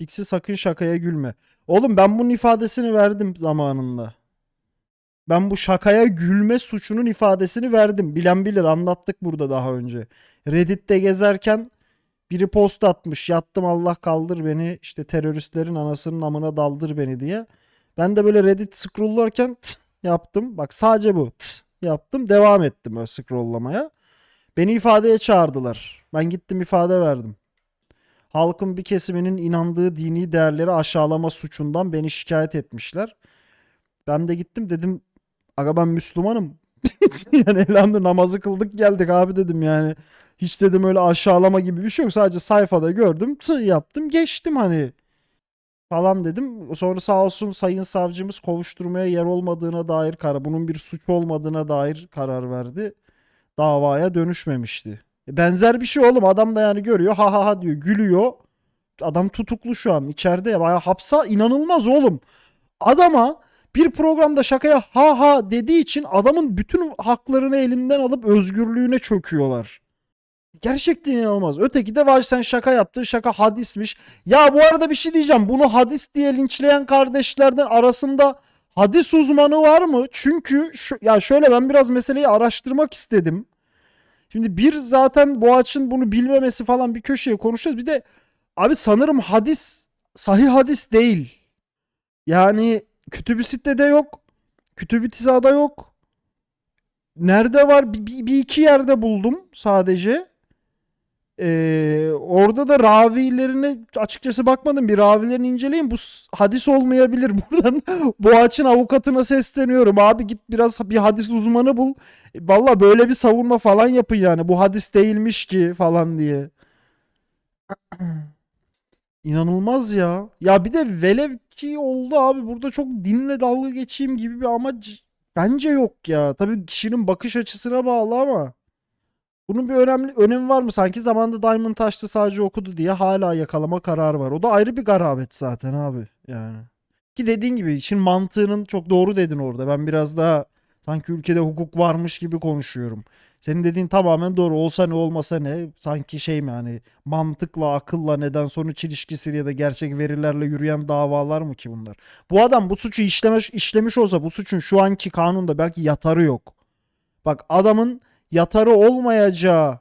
Bixi sakın şakaya gülme. Oğlum ben bunun ifadesini verdim zamanında. Ben bu şakaya gülme suçunun ifadesini verdim. Bilen bilir anlattık burada daha önce. Reddit'te gezerken biri post atmış. Yattım Allah kaldır beni işte teröristlerin anasının amına daldır beni diye. Ben de böyle Reddit scrolllarken tıs yaptım. Bak sadece bu tıs yaptım. Devam ettim öyle scrolllamaya. Beni ifadeye çağırdılar. Ben gittim ifade verdim. Halkın bir kesiminin inandığı dini değerleri aşağılama suçundan beni şikayet etmişler. Ben de gittim dedim aga ben Müslümanım. yani elhamdülillah namazı kıldık geldik abi dedim yani. Hiç dedim öyle aşağılama gibi bir şey yok. Sadece sayfada gördüm tı yaptım geçtim hani falan dedim. Sonra sağ olsun sayın savcımız kovuşturmaya yer olmadığına dair karar, bunun bir suç olmadığına dair karar verdi. Davaya dönüşmemişti. E, Benzer bir şey oğlum adam da yani görüyor ha ha ha diyor gülüyor. Adam tutuklu şu an içeride ya bayağı hapsa inanılmaz oğlum. Adama bir programda şakaya ha ha dediği için adamın bütün haklarını elinden alıp özgürlüğüne çöküyorlar. Gerçekten inanılmaz. Öteki de var sen şaka yaptın şaka hadismiş. Ya bu arada bir şey diyeceğim. Bunu hadis diye linçleyen kardeşlerden arasında hadis uzmanı var mı? Çünkü şu, ya şöyle ben biraz meseleyi araştırmak istedim. Şimdi bir zaten Boğaç'ın bunu bilmemesi falan bir köşeye konuşacağız. Bir de abi sanırım hadis sahih hadis değil. Yani kütüb-i sitede yok. Kütüb-i tizada yok. Nerede var? Bir, bir- bir iki yerde buldum sadece. Ee, orada da ravilerine açıkçası bakmadım. Bir ravilerini inceleyin. Bu hadis olmayabilir. Buradan Boğaç'ın avukatına sesleniyorum. Abi git biraz bir hadis uzmanı bul. E, Valla böyle bir savunma falan yapın yani. Bu hadis değilmiş ki falan diye. İnanılmaz ya. Ya bir de velev ki oldu abi. Burada çok dinle dalga geçeyim gibi bir amaç bence yok ya. Tabii kişinin bakış açısına bağlı ama. Bunun bir önemli önemi var mı? Sanki zamanında Diamond Taş'ta sadece okudu diye hala yakalama kararı var. O da ayrı bir garabet zaten abi. Yani. Ki dediğin gibi işin mantığının çok doğru dedin orada. Ben biraz daha sanki ülkede hukuk varmış gibi konuşuyorum. Senin dediğin tamamen doğru. Olsa ne olmasa ne. Sanki şey mi hani mantıkla, akılla neden sonuç ilişkisi ya da gerçek verilerle yürüyen davalar mı ki bunlar? Bu adam bu suçu işlemiş, işlemiş olsa bu suçun şu anki kanunda belki yatarı yok. Bak adamın yatarı olmayacağı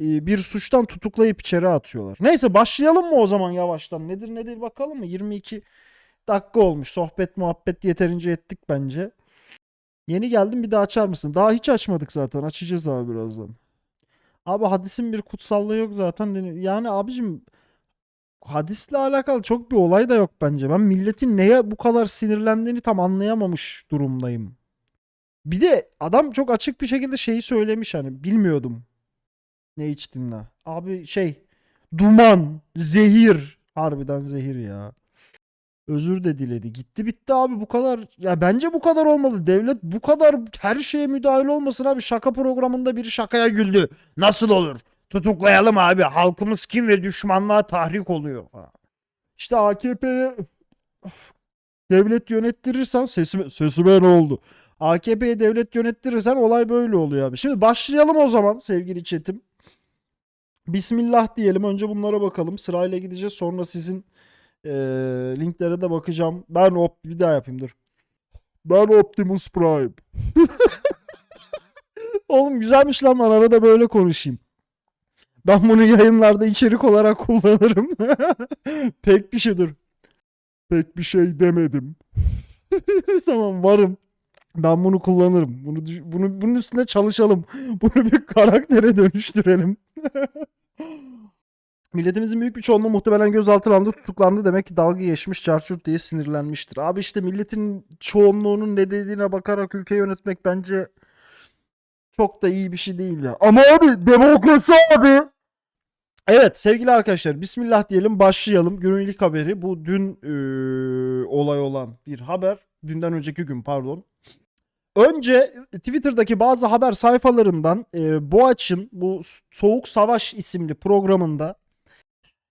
e, bir suçtan tutuklayıp içeri atıyorlar. Neyse başlayalım mı o zaman yavaştan? Nedir nedir bakalım mı? 22 dakika olmuş. Sohbet muhabbet yeterince ettik bence. Yeni geldim bir daha açar mısın? Daha hiç açmadık zaten. Açacağız abi birazdan. Abi hadisin bir kutsallığı yok zaten. Yani abicim hadisle alakalı çok bir olay da yok bence. Ben milletin neye bu kadar sinirlendiğini tam anlayamamış durumdayım. Bir de adam çok açık bir şekilde şeyi söylemiş hani bilmiyordum. Ne içtiğini. Abi şey duman, zehir. Harbiden zehir ya. Özür de diledi. Gitti bitti abi bu kadar. Ya bence bu kadar olmalı. Devlet bu kadar her şeye müdahil olmasın abi. Şaka programında biri şakaya güldü. Nasıl olur? Tutuklayalım abi. Halkımız kim ve düşmanlığa tahrik oluyor. İşte AKP'ye devlet yönettirirsen sesime, sesime ne oldu? AKP'ye devlet yönettirirsen olay böyle oluyor abi. Şimdi başlayalım o zaman sevgili chatim. Bismillah diyelim. Önce bunlara bakalım. Sırayla gideceğiz. Sonra sizin eee, linklere de bakacağım. Ben op bir daha yapayım dur. Ben Optimus Prime. Oğlum güzelmiş lan ben arada böyle konuşayım. Ben bunu yayınlarda içerik olarak kullanırım. Pek bir şey dur. Pek bir şey demedim. tamam varım. Ben bunu kullanırım. Bunu bunu bunun üstünde çalışalım. Bunu bir karaktere dönüştürelim. Milletimizin büyük bir çoğunluğu muhtemelen gözaltına alındı, tutuklandı. Demek ki dalga geçmiş, çarçurt diye sinirlenmiştir. Abi işte milletin çoğunluğunun ne dediğine bakarak ülke yönetmek bence çok da iyi bir şey değil ya. Ama abi demokrasi abi. Evet sevgili arkadaşlar bismillah diyelim başlayalım. Günün ilk haberi bu dün eee, olay olan bir haber. Dünden önceki gün pardon. Önce Twitter'daki bazı haber sayfalarından e, Boğaç'ın bu Soğuk Savaş isimli programında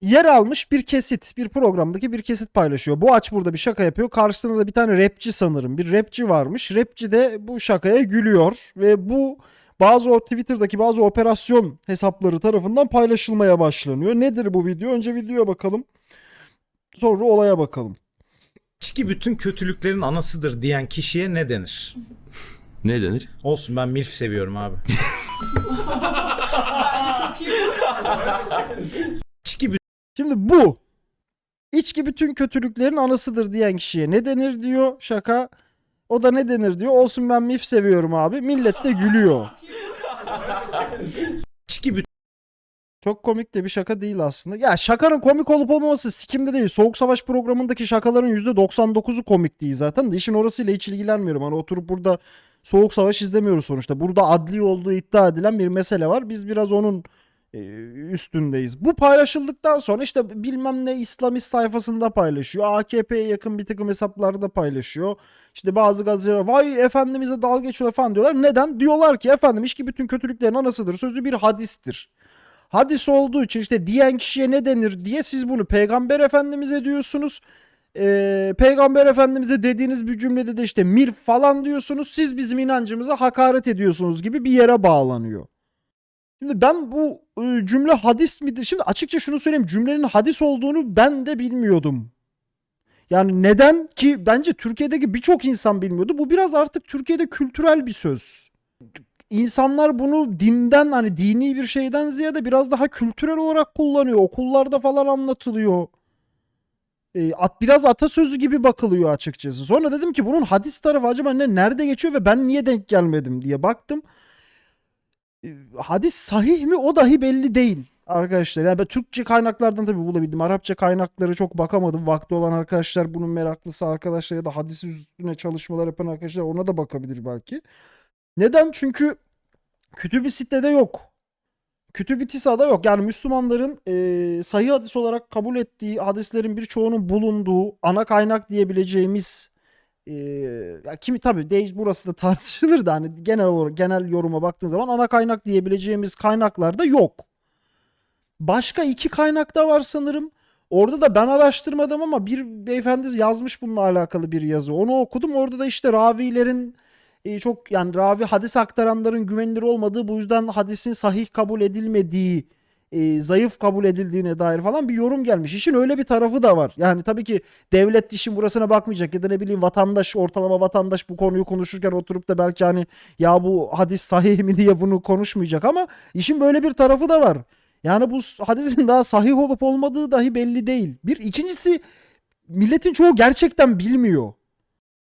yer almış bir kesit, bir programdaki bir kesit paylaşıyor. Boğaç burada bir şaka yapıyor. Karşısında da bir tane rapçi sanırım. Bir rapçi varmış. Rapçi de bu şakaya gülüyor ve bu bazı o Twitter'daki bazı operasyon hesapları tarafından paylaşılmaya başlanıyor. Nedir bu video? Önce videoya bakalım. sonra olaya bakalım. İçki bütün kötülüklerin anasıdır diyen kişiye ne denir? Ne denir? Olsun ben milf seviyorum abi. İçki Şimdi bu içki bütün kötülüklerin anasıdır diyen kişiye ne denir diyor şaka. O da ne denir diyor. Olsun ben mif seviyorum abi. Millet de gülüyor. içki Çok komik de bir şaka değil aslında. Ya şakanın komik olup olmaması sikimde değil. Soğuk Savaş programındaki şakaların %99'u komik değil zaten. De işin orasıyla hiç ilgilenmiyorum. Hani oturup burada Soğuk Savaş izlemiyoruz sonuçta. Burada adli olduğu iddia edilen bir mesele var. Biz biraz onun e, üstündeyiz. Bu paylaşıldıktan sonra işte bilmem ne İslamist sayfasında paylaşıyor. AKP'ye yakın bir takım hesaplarda paylaşıyor. İşte bazı gazeteciler vay efendimize dalga geçiyor falan diyorlar. Neden? Diyorlar ki efendim içki bütün kötülüklerin anasıdır. Sözü bir hadistir. Hadis olduğu için işte diyen kişiye ne denir diye siz bunu peygamber efendimize diyorsunuz. Ee, peygamber efendimize dediğiniz bir cümlede de işte mir falan diyorsunuz. Siz bizim inancımıza hakaret ediyorsunuz gibi bir yere bağlanıyor. Şimdi ben bu e, cümle hadis midir? Şimdi açıkça şunu söyleyeyim. Cümlenin hadis olduğunu ben de bilmiyordum. Yani neden ki bence Türkiye'deki birçok insan bilmiyordu. Bu biraz artık Türkiye'de kültürel bir söz. İnsanlar bunu dinden hani dini bir şeyden ziyade biraz daha kültürel olarak kullanıyor. Okullarda falan anlatılıyor. E, at, biraz atasözü gibi bakılıyor açıkçası. Sonra dedim ki bunun hadis tarafı acaba ne nerede geçiyor ve ben niye denk gelmedim diye baktım. E, hadis sahih mi o dahi belli değil arkadaşlar. Yani ben Türkçe kaynaklardan tabii bulabildim. Arapça kaynakları çok bakamadım. Vakti olan arkadaşlar bunun meraklısı arkadaşlar ya da hadis üstüne çalışmalar yapan arkadaşlar ona da bakabilir belki. Neden? Çünkü kütüb-i sitede yok. Kütüb-i tisada yok. Yani Müslümanların e, sahih hadis olarak kabul ettiği hadislerin birçoğunun bulunduğu ana kaynak diyebileceğimiz e, ya kimi tabii de, burası da tartışılır da hani genel olarak genel yoruma baktığın zaman ana kaynak diyebileceğimiz kaynaklarda yok. Başka iki kaynakta var sanırım. Orada da ben araştırmadım ama bir beyefendi yazmış bununla alakalı bir yazı. Onu okudum. Orada da işte ravilerin e, çok yani ravi hadis aktaranların güvenilir olmadığı bu yüzden hadisin sahih kabul edilmediği e, zayıf kabul edildiğine dair falan bir yorum gelmiş. İşin öyle bir tarafı da var. Yani tabii ki devlet işin burasına bakmayacak ya da ne bileyim vatandaş ortalama vatandaş bu konuyu konuşurken oturup da belki hani ya bu hadis sahih mi diye bunu konuşmayacak ama işin böyle bir tarafı da var. Yani bu hadisin daha sahih olup olmadığı dahi belli değil. Bir ikincisi milletin çoğu gerçekten bilmiyor.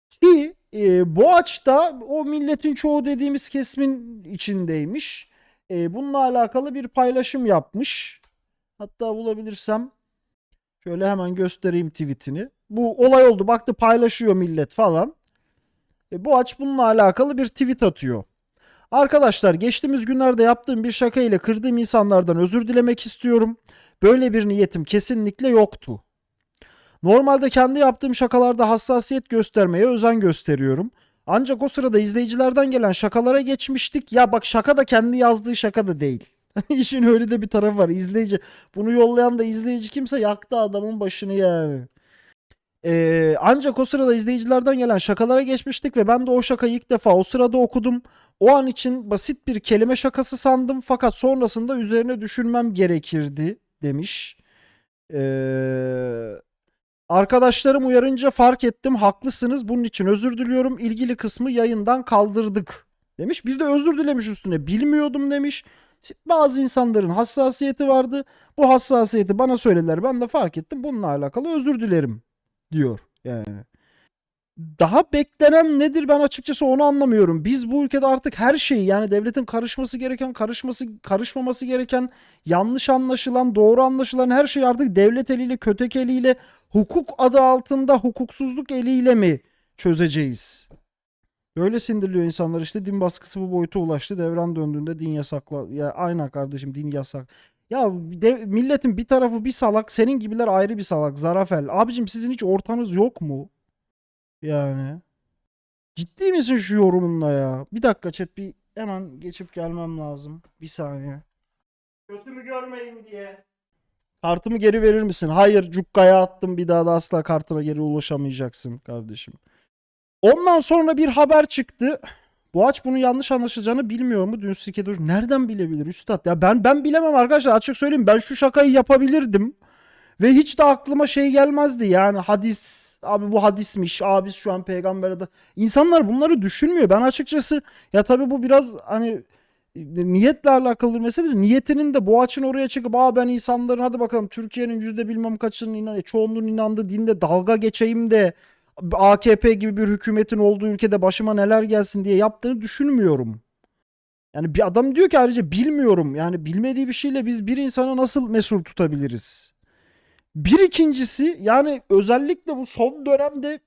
Ki e, Boğaç da o milletin çoğu dediğimiz kesimin içindeymiş. E, bununla alakalı bir paylaşım yapmış. Hatta bulabilirsem şöyle hemen göstereyim tweetini. Bu olay oldu baktı paylaşıyor millet falan. E, Boğaç bununla alakalı bir tweet atıyor. Arkadaşlar geçtiğimiz günlerde yaptığım bir şaka ile kırdığım insanlardan özür dilemek istiyorum. Böyle bir niyetim kesinlikle yoktu. Normalde kendi yaptığım şakalarda hassasiyet göstermeye özen gösteriyorum. Ancak o sırada izleyicilerden gelen şakalara geçmiştik. Ya bak şaka da kendi yazdığı şaka da değil. İşin öyle de bir tarafı var. İzleyici bunu yollayan da izleyici kimse yaktı adamın başını yani. Ee, ancak o sırada izleyicilerden gelen şakalara geçmiştik ve ben de o şakayı ilk defa o sırada okudum. O an için basit bir kelime şakası sandım fakat sonrasında üzerine düşünmem gerekirdi demiş. Ee, arkadaşlarım uyarınca fark ettim haklısınız bunun için özür diliyorum ilgili kısmı yayından kaldırdık demiş. Bir de özür dilemiş üstüne bilmiyordum demiş. Bazı insanların hassasiyeti vardı. Bu hassasiyeti bana söylediler ben de fark ettim bununla alakalı özür dilerim diyor yani. Daha beklenen nedir ben açıkçası onu anlamıyorum. Biz bu ülkede artık her şeyi yani devletin karışması gereken, karışması karışmaması gereken, yanlış anlaşılan, doğru anlaşılan her şeyi artık devlet eliyle, kötek eliyle, hukuk adı altında hukuksuzluk eliyle mi çözeceğiz? Böyle sindiriliyor insanlar işte din baskısı bu boyuta ulaştı. Devran döndüğünde din yasakla ya aynen kardeşim din yasak. Ya de, milletin bir tarafı bir salak, senin gibiler ayrı bir salak. Zarafel. Abicim sizin hiç ortanız yok mu? Yani. Ciddi misin şu yorumunla ya? Bir dakika chat bir hemen geçip gelmem lazım. Bir saniye. Kötümü görmeyin diye. Kartımı geri verir misin? Hayır cukkaya attım bir daha da asla kartına geri ulaşamayacaksın kardeşim. Ondan sonra bir haber çıktı. Boğaç bunu yanlış anlaşılacağını bilmiyor mu? Dün Sikedur nereden bilebilir üstad? Ya ben ben bilemem arkadaşlar açık söyleyeyim ben şu şakayı yapabilirdim. Ve hiç de aklıma şey gelmezdi yani hadis abi bu hadismiş abi şu an peygambere de insanlar bunları düşünmüyor. Ben açıkçası ya tabii bu biraz hani niyetle alakalı meseledir. Niyetinin de Boğaç'ın oraya çıkıp aa ben insanların hadi bakalım Türkiye'nin yüzde bilmem kaçının inan çoğunluğun inandığı dinde dalga geçeyim de AKP gibi bir hükümetin olduğu ülkede başıma neler gelsin diye yaptığını düşünmüyorum. Yani bir adam diyor ki ayrıca bilmiyorum. Yani bilmediği bir şeyle biz bir insanı nasıl mesul tutabiliriz? Bir ikincisi yani özellikle bu son dönemde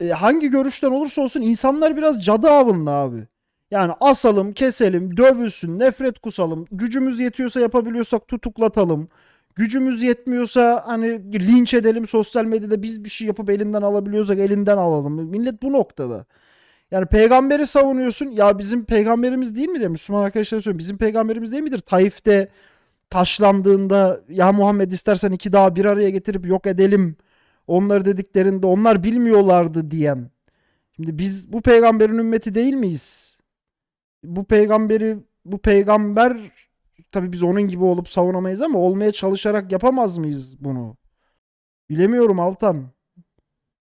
e, hangi görüşten olursa olsun insanlar biraz cadı avında abi. Yani asalım, keselim, dövülsün, nefret kusalım. Gücümüz yetiyorsa yapabiliyorsak tutuklatalım. Gücümüz yetmiyorsa hani linç edelim sosyal medyada biz bir şey yapıp elinden alabiliyorsak elinden alalım. Millet bu noktada. Yani peygamberi savunuyorsun. Ya bizim peygamberimiz değil midir? Müslüman arkadaşlar söylüyorum. Bizim peygamberimiz değil midir? Taif'te taşlandığında ya Muhammed istersen iki daha bir araya getirip yok edelim. Onları dediklerinde onlar bilmiyorlardı diyen. Şimdi biz bu peygamberin ümmeti değil miyiz? Bu peygamberi bu peygamber tabii biz onun gibi olup savunamayız ama olmaya çalışarak yapamaz mıyız bunu? Bilemiyorum Altan.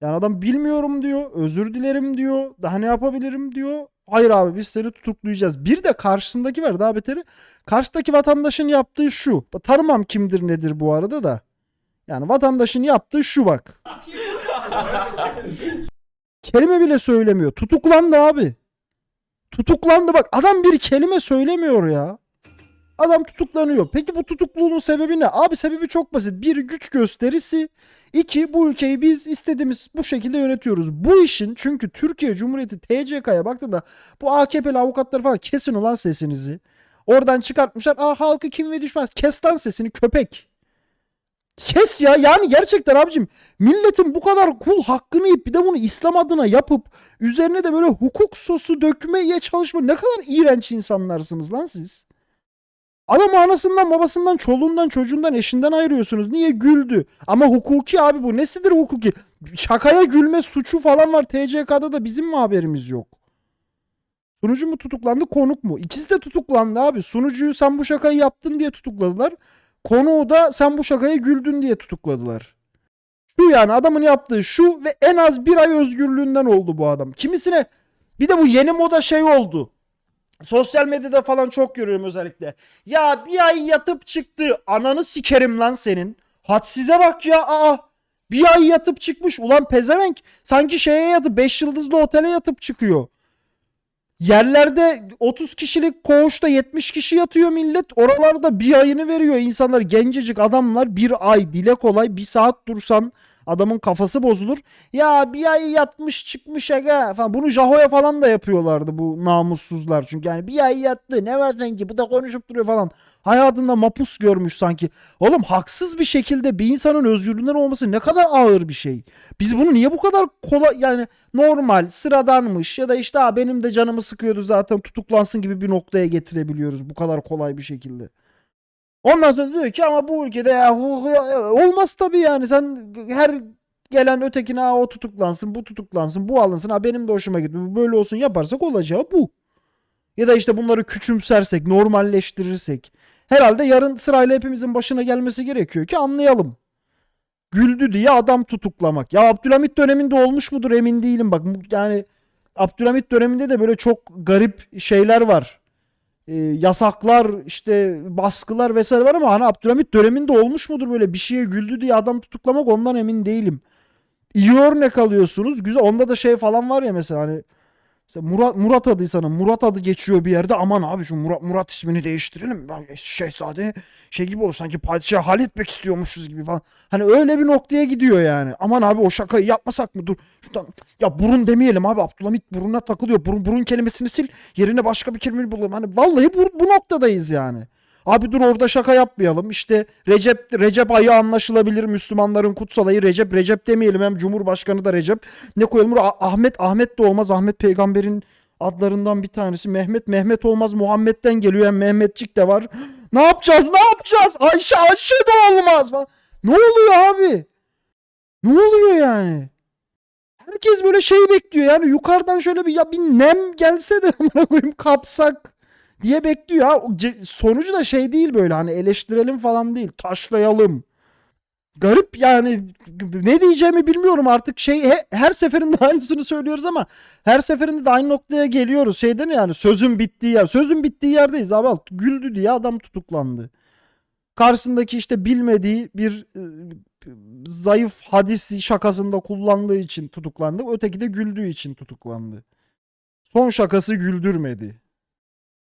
Yani adam bilmiyorum diyor, özür dilerim diyor, daha ne yapabilirim diyor. Hayır abi biz seni tutuklayacağız. Bir de karşısındaki var daha beteri. Karşıdaki vatandaşın yaptığı şu. Tanımam kimdir nedir bu arada da. Yani vatandaşın yaptığı şu bak. kelime bile söylemiyor. Tutuklandı abi. Tutuklandı bak. Adam bir kelime söylemiyor ya. Adam tutuklanıyor. Peki bu tutukluğunun sebebi ne? Abi sebebi çok basit. Bir güç gösterisi. İki bu ülkeyi biz istediğimiz bu şekilde yönetiyoruz. Bu işin çünkü Türkiye Cumhuriyeti TCK'ya baktığında bu AKP'li avukatlar falan kesin olan sesinizi. Oradan çıkartmışlar. Aa halkı kim ve düşmez. Kes sesini köpek. Kes ya yani gerçekten abicim milletin bu kadar kul hakkını yiyip bir de bunu İslam adına yapıp üzerine de böyle hukuk sosu dökmeye çalışma ne kadar iğrenç insanlarsınız lan siz. Adam anasından babasından çoluğundan çocuğundan eşinden ayırıyorsunuz. Niye güldü? Ama hukuki abi bu. Nesidir hukuki? Şakaya gülme suçu falan var. TCK'da da bizim mi haberimiz yok? Sunucu mu tutuklandı konuk mu? İkisi de tutuklandı abi. Sunucuyu sen bu şakayı yaptın diye tutukladılar. Konuğu da sen bu şakaya güldün diye tutukladılar. Şu yani adamın yaptığı şu ve en az bir ay özgürlüğünden oldu bu adam. Kimisine bir de bu yeni moda şey oldu. Sosyal medyada falan çok görüyorum özellikle. Ya bir ay yatıp çıktı. Ananı sikerim lan senin. Hadsize bak ya. Aa. Bir ay yatıp çıkmış. Ulan pezevenk. Sanki şeye yatıp 5 yıldızlı otele yatıp çıkıyor. Yerlerde 30 kişilik koğuşta 70 kişi yatıyor millet. Oralarda bir ayını veriyor insanlar. Gencecik adamlar bir ay dile kolay bir saat dursan adamın kafası bozulur. Ya bir ay yatmış çıkmış aga falan. Bunu Jaho'ya falan da yapıyorlardı bu namussuzlar. Çünkü yani bir ay yattı ne var sanki bu da konuşup duruyor falan. Hayatında mapus görmüş sanki. Oğlum haksız bir şekilde bir insanın özgürlüğünden olması ne kadar ağır bir şey. Biz bunu niye bu kadar kolay yani normal sıradanmış ya da işte benim de canımı sıkıyordu zaten tutuklansın gibi bir noktaya getirebiliyoruz bu kadar kolay bir şekilde. Ondan sonra diyor ki ama bu ülkede ya, olmaz tabii yani. Sen her gelen ötekine o tutuklansın bu tutuklansın bu alınsın. Ha benim de hoşuma gitti bu böyle olsun. yaparsak olacağı bu. Ya da işte bunları küçümsersek normalleştirirsek. Herhalde yarın sırayla hepimizin başına gelmesi gerekiyor ki anlayalım. Güldü diye adam tutuklamak. Ya Abdülhamit döneminde olmuş mudur? Emin değilim. Bak yani Abdülhamit döneminde de böyle çok garip şeyler var e, yasaklar işte baskılar vesaire var ama hani Abdülhamit döneminde olmuş mudur böyle bir şeye güldü diye adam tutuklamak ondan emin değilim. İyi örnek alıyorsunuz. Güzel. Onda da şey falan var ya mesela hani mesela Murat, Murat adı sana Murat adı geçiyor bir yerde aman abi şu Murat, Murat ismini değiştirelim. Şehzade şey gibi olur sanki padişah halletmek istiyormuşuz gibi falan. Hani öyle bir noktaya gidiyor yani. Aman abi o şakayı yapmasak mı? Dur. Şuradan ya burun demeyelim abi. Abdülhamit buruna takılıyor. Burun, burun kelimesini sil. Yerine başka bir kelime bulalım. Hani vallahi bu, bu noktadayız yani. Abi dur orada şaka yapmayalım. İşte Recep Recep ayı anlaşılabilir. Müslümanların kutsal ayı Recep. Recep demeyelim hem Cumhurbaşkanı da Recep. Ne koyalım? Ah- Ahmet Ahmet de olmaz. Ahmet peygamberin adlarından bir tanesi. Mehmet Mehmet olmaz. Muhammed'den geliyor. Hem Mehmetçik de var. Ne yapacağız? Ne yapacağız? Ayşe Ayşe de olmaz. Ne oluyor abi? Ne oluyor yani? Herkes böyle şey bekliyor yani yukarıdan şöyle bir ya bir nem gelse de amına koyayım kapsak diye bekliyor. Sonucu da şey değil böyle hani eleştirelim falan değil taşlayalım. garip yani ne diyeceğimi bilmiyorum artık şey he- her seferinde aynısını söylüyoruz ama her seferinde de aynı noktaya geliyoruz. Şeyden yani sözün bittiği yer. Sözün bittiği yerdeyiz abi. Güldü diye adam tutuklandı. Karşısındaki işte bilmediği bir e, zayıf hadis şakasında kullandığı için tutuklandı. Öteki de güldüğü için tutuklandı. Son şakası güldürmedi.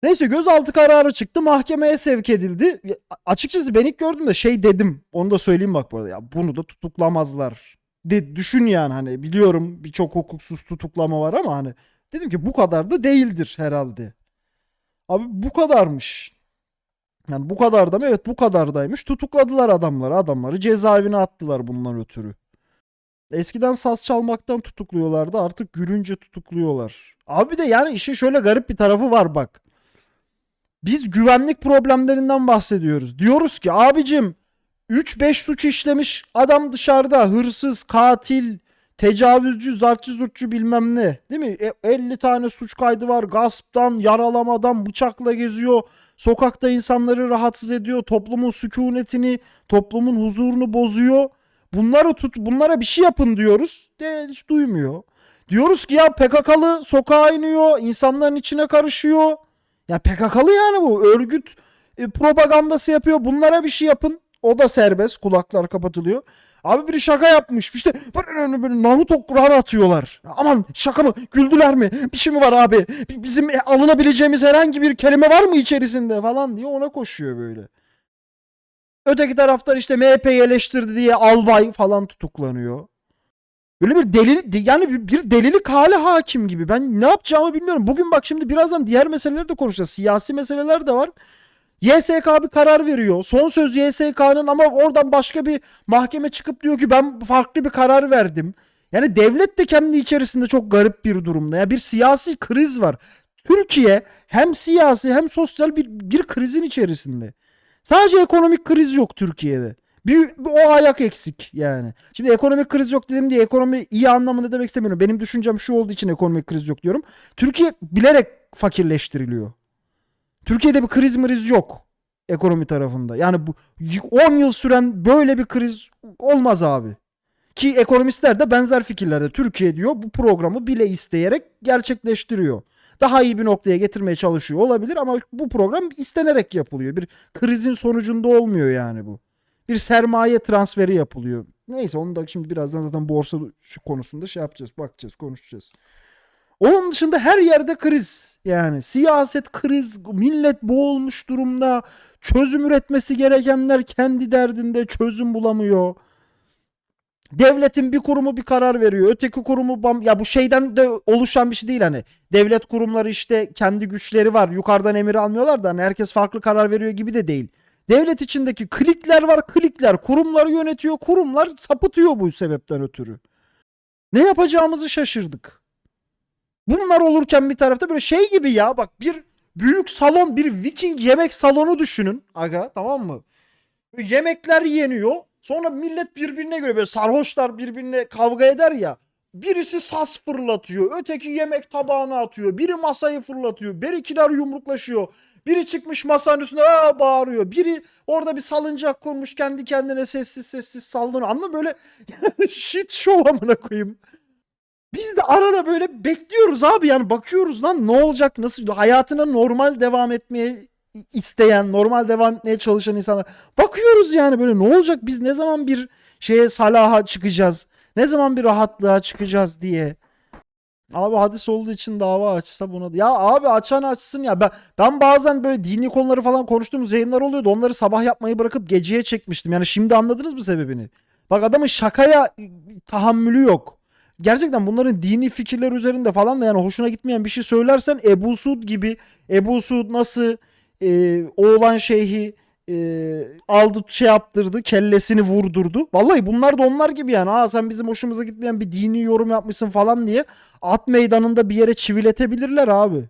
Neyse gözaltı kararı çıktı. Mahkemeye sevk edildi. Ya, Açıkçası ben ilk gördüğümde şey dedim. Onu da söyleyeyim bak bu arada. Ya bunu da tutuklamazlar. De, düşün yani hani biliyorum birçok hukuksuz tutuklama var ama hani dedim ki bu kadar da değildir herhalde. Abi bu kadarmış. Yani bu kadar da mı? Evet bu kadardaymış. Tutukladılar adamları. Adamları cezaevine attılar bundan ötürü. Eskiden saz çalmaktan tutukluyorlardı. Artık gülünce tutukluyorlar. Abi de yani işin şöyle garip bir tarafı var bak. Biz güvenlik problemlerinden bahsediyoruz. Diyoruz ki abicim 3-5 suç işlemiş adam dışarıda hırsız, katil, tecavüzcü, zartçı zurtçu bilmem ne. Değil mi? E, 50 tane suç kaydı var. Gasptan, yaralamadan, bıçakla geziyor. Sokakta insanları rahatsız ediyor. Toplumun sükunetini, toplumun huzurunu bozuyor. Bunları tut, bunlara bir şey yapın diyoruz. Devlet hiç duymuyor. Diyoruz ki ya PKK'lı sokağa iniyor, insanların içine karışıyor. Ya PKK'lı yani bu. Örgüt e, propagandası yapıyor. Bunlara bir şey yapın. O da serbest. Kulaklar kapatılıyor. Abi biri şaka yapmış. İşte böyle, böyle Naruto Kur'an atıyorlar. Aman şaka mı? Güldüler mi? Bir şey mi var abi? Bizim e, alınabileceğimiz herhangi bir kelime var mı içerisinde falan diye ona koşuyor böyle. Öteki taraftan işte MHP'yi eleştirdi diye albay falan tutuklanıyor. Böyle bir deli yani bir- delilik hali hakim gibi. Ben ne yapacağımı bilmiyorum. Bugün bak şimdi birazdan diğer meseleleri de konuşacağız. Siyasi meseleler de var. YSK bir karar veriyor. Son söz YSK'nın ama oradan başka bir mahkeme çıkıp diyor ki ben farklı bir karar verdim. Yani devlet de kendi içerisinde çok garip bir durumda. Ya bir siyasi kriz var. Türkiye hem siyasi hem sosyal bir, bir krizin içerisinde. Sadece ekonomik kriz yok Türkiye'de. Bir, bir o ayak eksik yani. Şimdi ekonomik kriz yok dedim diye ekonomi iyi anlamında demek istemiyorum. Benim düşüncem şu olduğu için ekonomik kriz yok diyorum. Türkiye bilerek fakirleştiriliyor. Türkiye'de bir kriz mriz yok ekonomi tarafında. Yani bu 10 yıl süren böyle bir kriz olmaz abi. Ki ekonomistler de benzer fikirlerde. Türkiye diyor bu programı bile isteyerek gerçekleştiriyor. Daha iyi bir noktaya getirmeye çalışıyor olabilir ama bu program istenerek yapılıyor. Bir krizin sonucunda olmuyor yani bu. Bir sermaye transferi yapılıyor. Neyse onu da şimdi birazdan zaten borsa konusunda şey yapacağız, bakacağız, konuşacağız. Onun dışında her yerde kriz. Yani siyaset kriz, millet boğulmuş durumda. Çözüm üretmesi gerekenler kendi derdinde çözüm bulamıyor. Devletin bir kurumu bir karar veriyor. Öteki kurumu bam- ya bu şeyden de oluşan bir şey değil hani. Devlet kurumları işte kendi güçleri var. Yukarıdan emir almıyorlar da hani herkes farklı karar veriyor gibi de değil. Devlet içindeki klikler var. Klikler kurumları yönetiyor. Kurumlar sapıtıyor bu sebepten ötürü. Ne yapacağımızı şaşırdık. Bunlar olurken bir tarafta böyle şey gibi ya bak bir büyük salon bir Viking yemek salonu düşünün aga tamam mı? Yemekler yeniyor. Sonra millet birbirine göre böyle sarhoşlar birbirine kavga eder ya. Birisi sas fırlatıyor. Öteki yemek tabağına atıyor. Biri masayı fırlatıyor. Birikiler yumruklaşıyor. Biri çıkmış masanın üstüne Aa, bağırıyor. Biri orada bir salıncak kurmuş kendi kendine sessiz sessiz sallanıyor. Mı? Böyle shit show amına koyayım. Biz de arada böyle bekliyoruz abi yani bakıyoruz lan ne olacak nasıl hayatına normal devam etmeye isteyen normal devam etmeye çalışan insanlar bakıyoruz yani böyle ne olacak biz ne zaman bir şeye salaha çıkacağız ne zaman bir rahatlığa çıkacağız diye. Abi hadis olduğu için dava açsa buna ya abi açan açsın ya ben ben bazen böyle dini konuları falan konuştuğumuz yayınlar oluyordu onları sabah yapmayı bırakıp geceye çekmiştim yani şimdi anladınız mı sebebini? Bak adamın şakaya tahammülü yok gerçekten bunların dini fikirler üzerinde falan da yani hoşuna gitmeyen bir şey söylersen Ebu Suud gibi Ebu Suud nasıl e, oğlan şeyhi e, aldı şey yaptırdı kellesini vurdurdu. Vallahi bunlar da onlar gibi yani. Aa sen bizim hoşumuza gitmeyen bir dini yorum yapmışsın falan diye at meydanında bir yere çiviletebilirler abi.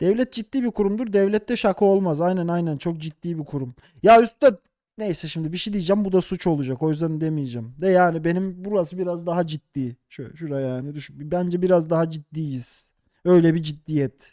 Devlet ciddi bir kurumdur. Devlette şaka olmaz. Aynen aynen çok ciddi bir kurum. Ya üstte Neyse şimdi bir şey diyeceğim bu da suç olacak o yüzden demeyeceğim. De yani benim burası biraz daha ciddi. Şöyle şuraya yani düşün. Bence biraz daha ciddiyiz. Öyle bir ciddiyet.